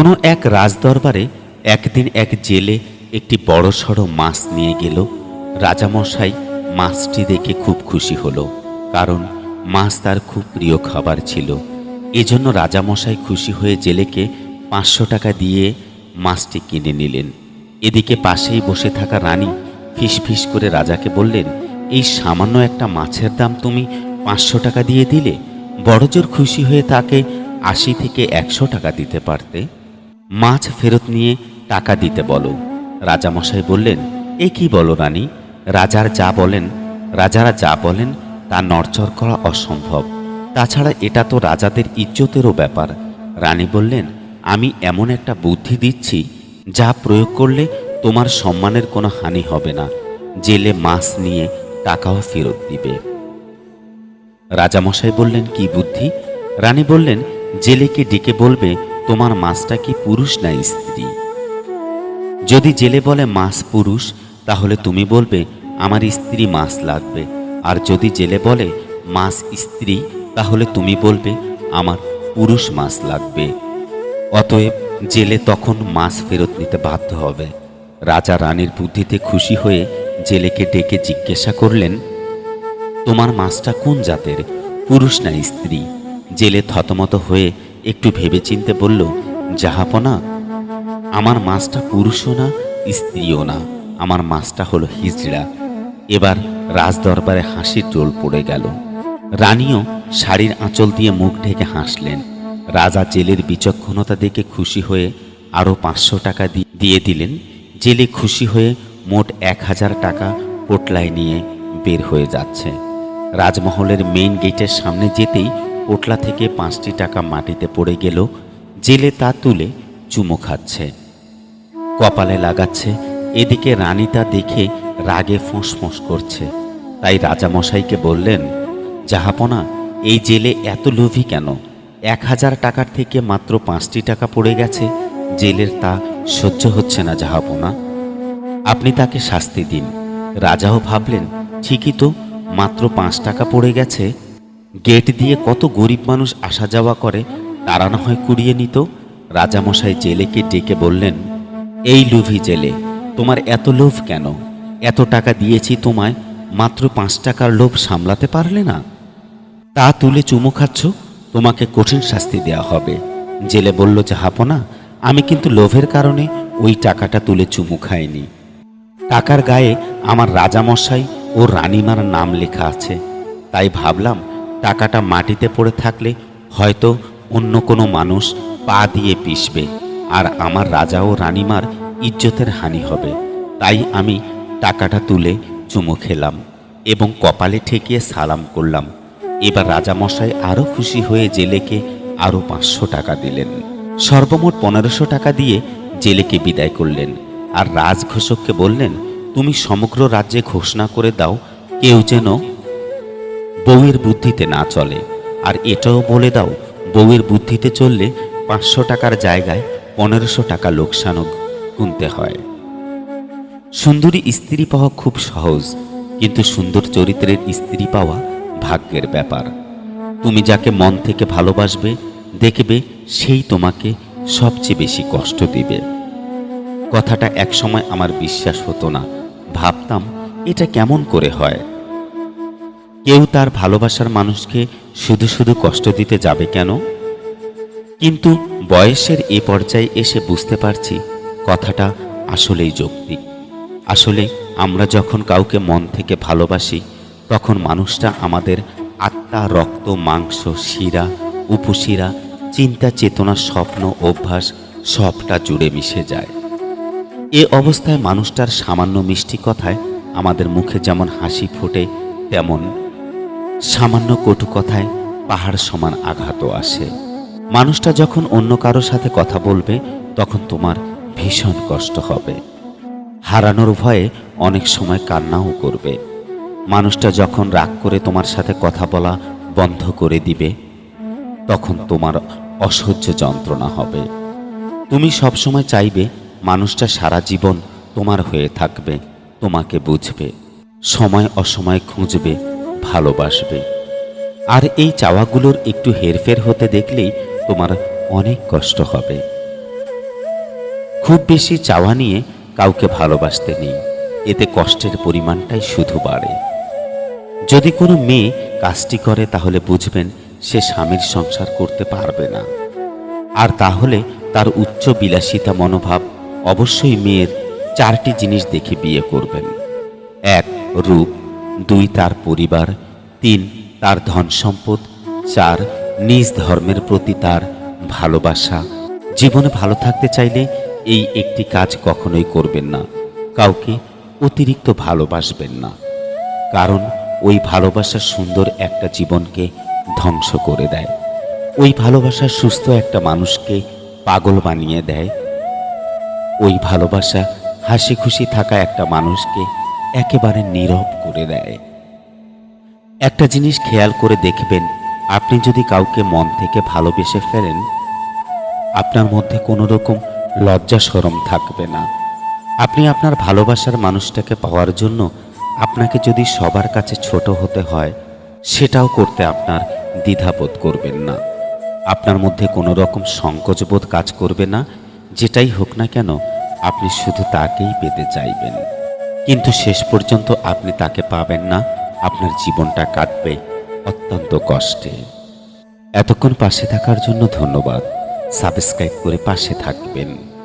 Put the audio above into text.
কোনো এক রাজদরবারে একদিন এক জেলে একটি বড় সড়ো মাছ নিয়ে গেল। রাজামশাই মাছটি দেখে খুব খুশি হলো, কারণ মাছ তার খুব প্রিয় খাবার ছিল। এজন্য রাজামশাই খুশি হয়ে জেলেকে পাঁচশো টাকা দিয়ে মাছটি কিনে নিলেন। এদিকে পাশেই বসে থাকা রানী ফিসফিস করে রাজাকে বললেন, এই সামান্য একটা মাছের দাম তুমি পাঁচশো টাকা দিয়ে দিলে? বড়জোর খুশি হয়ে তাকে আশি থেকে একশো টাকা দিতে পারতে। মাছ ফেরত নিয়ে টাকা দিতে বলো। রাজামশাই বললেন, এ কি বলো রানী? রাজার যা বলেন, রাজারা যা বলেন, তা নড়চড় করা অসম্ভব। তাছাড়া এটা তো রাজাদের ইজ্জতেরও ব্যাপার। রানী বললেন, আমি এমন একটা বুদ্ধি দিচ্ছি, যা প্রয়োগ করলে তোমার সম্মানের কোনো হানি হবে না। জেলে মাছ নিয়ে টাকাও ফেরত দিবে। রাজামশাই বললেন, কি বুদ্ধি? রানী বললেন জেলেকে ডেকে বলবে তোমার মাছটা কি পুরুষ না স্ত্রী? যদি জেলে বলে মাছ পুরুষ, তাহলে তুমি বলবে, আমার স্ত্রী মাছ লাগবে। আর যদি জেলে বলে মাছ স্ত্রী, তাহলে তুমি বলবে, আমার পুরুষ মাছ লাগবে। অতএব জেলে তখন মাছ ফেরত নিতে বাধ্য হবে। রাজা রানীর বুদ্ধিতে খুশি হয়ে জেলেকে ডেকে জিজ্ঞাসা করলেন, তোমার মাছটা কোন জাতের? পুরুষ না স্ত্রী? জেলে থতমত হয়ে একটু ভেবেচিন্তে বলল, জাহাপনা, আমার মাছটা পুরুষও না, স্ত্রীও না। আমার মাছটা হলো হিজড়া। এবার রাজদরবারে হাসির টোল পড়ে গেল। রানীও শাড়ির আঁচল দিয়ে মুখ ঢেকে হাসলেন। রাজা জেলের বিচক্ষণতা দেখে খুশি হয়ে আরও পাঁচশো টাকা দিয়ে দিলেন। জেলে খুশি হয়ে মোট এক হাজার টাকা পোটলায় নিয়ে বের হয়ে যাচ্ছে। রাজমহলের মেইন গেটের সামনে যেতেই পোটলা থেকে পাঁচটি টাকা মাটিতে পড়ে গেল, জেলে তা তুলে চুমো খাচ্ছে। কপালে লাগাচ্ছে, এদিকে রানী তা দেখে রাগে ফোঁস করছে। তাই রাজামশাইকে বললেন, জাহাপনা, এই জেলে এত লোভী কেন? এক হাজার টাকার থেকে মাত্র পাঁচটি টাকা পড়ে গেছে, জেলের তা সহ্য হচ্ছে না জাহাপনা। আপনি তাকে শাস্তি দিন। রাজাও ভাবলেন, ঠিকই তো, মাত্র পাঁচ টাকা পড়ে গেছে গেট দিয়ে কত গরিব মানুষ আসা যাওয়া করে, তারা না হয় কুড়িয়ে নিত। রাজামশাই জেলেকে ডেকে বললেন, এই লোভী জেলে, তোমার এত লোভ কেন? এত টাকা দিয়েছি তোমায়, মাত্র পাঁচ টাকার লোভ সামলাতে পারলে না? তা তুলে চুমু খাচ্ছ? তোমাকে কঠিন শাস্তি দেওয়া হবে। জেলে বলল জাহাপনা আমি কিন্তু লোভের কারণে ওই টাকাটা তুলে চুমু খাইনি। টাকার গায়ে আমার রাজামশাই ও রানীমার নাম লেখা আছে। তাই ভাবলাম টাকাটা মাটিতে পড়ে থাকলে হয়তো অন্য কোনো মানুষ পা দিয়ে পিষবে, আর আমার রাজা ও রানীমার ইজ্জতের হানি হবে। তাই আমি টাকাটা তুলে চুমু খেলাম এবং কপালে ঠেকিয়ে সালাম করলাম। এবার রাজামশাই আরও খুশি হয়ে জেলেকে আরও পাঁচশো টাকা দিলেন। সর্বমোট পনেরোশো টাকা দিয়ে জেলেকে বিদায় করলেন, আর রাজঘোষককে বললেন, তুমি সমগ্র রাজ্যে ঘোষণা করে দাও, কেউ যেন বউয়ের বুদ্ধিতে না চলে। আর এটাও বলে দাও, বউয়ের বুদ্ধিতে চললে পাঁচশো টাকার জায়গায় পনেরোশো টাকা লোকসানও গুনতে হয়। সুন্দরী স্ত্রী পাওয়া খুব সহজ, কিন্তু সুন্দর চরিত্রের স্ত্রী পাওয়া ভাগ্যের ব্যাপার। তুমি যাকে মন থেকে ভালোবাসবে, দেখবে সেই তোমাকে সবচেয়ে বেশি কষ্ট দিবে। কথাটা একসময় আমার বিশ্বাস হতো না। ভাবতাম, এটা কেমন করে হয়? কেউ তার ভালোবাসার মানুষকে শুধু শুধু কষ্ট দিতে যাবে কেন? কিন্তু বয়সের এ পর্যায়ে এসে বুঝতে পারছি কথাটা আসলেই যৌক্তিক। আসলে আমরা যখন কাউকে মন থেকে ভালোবাসি, তখন মানুষটা আমাদের আত্মা, রক্ত, মাংস, শিরা, উপশিরা, চিন্তা, চেতনা, স্বপ্ন, অভ্যাস, সবটা জুড়ে মিশে যায়। এ অবস্থায় মানুষটার সামান্য মিষ্টি কথায় আমাদের মুখে যেমন হাসি ফোটে, তেমন সামান্য কটু কথায় পাহাড় সমান আঘাতও আসে। মানুষটা যখন অন্য কারোর সাথে কথা বলবে, তখন তোমার ভীষণ কষ্ট হবে। হারানোর ভয়ে অনেক সময় কান্নাও করবে। মানুষটা যখন রাগ করে তোমার সাথে কথা বলা বন্ধ করে দিবে, তখন তোমার অসহ্য যন্ত্রণা হবে। তুমি সবসময় চাইবে মানুষটা সারা জীবন তোমার হয়ে থাকবে, তোমাকে বুঝবে, সময় অসময় খুঁজবে ভালোবাসবে। আর এই চাওয়াগুলোর একটু হেরফের হতে দেখলেই তোমার অনেক কষ্ট হবে। খুব বেশি চাওয়া নিয়ে কাউকে ভালোবাসতে নেই। এতে কষ্টের পরিমাণটাই শুধু বাড়ে। যদি কোনো মেয়ে কাজটি করে তাহলে বুঝবেন সে স্বামীর সংসার করতে পারবে না। আর তাহলে তার উচ্চ বিলাসিতা মনোভাব অবশ্যই মেয়ের চারটি জিনিস দেখে বিয়ে করবেন। এক, রূপ। দুই তার পরিবার, তিন তার ধন সম্পদ, চার নিজ ধর্মের প্রতি তার ভালোবাসা। জীবনে ভালো থাকতে চাইলে এই একটি কাজ কখনোই করবেন না। কাউকে অতিরিক্ত ভালোবাসবেন না। কারণ ওই ভালোবাসা সুন্দর একটা জীবনকে ধ্বংস করে দেয়। ওই ভালোবাসা সুস্থ একটা মানুষকে পাগল বানিয়ে দেয়। ওই ভালোবাসা হাসি খুশি থাকা একটা মানুষকে একেবারে নীরব করে দেয়। একটা জিনিস খেয়াল করে দেখবেন, আপনি যদি কাউকে মন থেকে ভালোবেসে ফেলেন, আপনার মধ্যে কোনো রকম লজ্জা সরম থাকবে না। আপনি আপনার ভালোবাসার মানুষটাকে পাওয়ার জন্য আপনাকে যদি সবার কাছে ছোট হতে হয়, সেটাও করতে আপনার দ্বিধাবোধ করবেন না। আপনার মধ্যে কোনো রকম সংকোচবোধ কাজ করবে না, যেটাই হোক না কেন, আপনি শুধু তাকেই পেতে চাইবেন। কিন্তু শেষ পর্যন্ত আপনি তাকে পাবেন না। আপনার জীবনটা কাটবে অত্যন্ত কষ্টে। এতক্ষণ পাশে থাকার জন্য ধন্যবাদ। সাবস্ক্রাইব করে পাশে থাকবেন।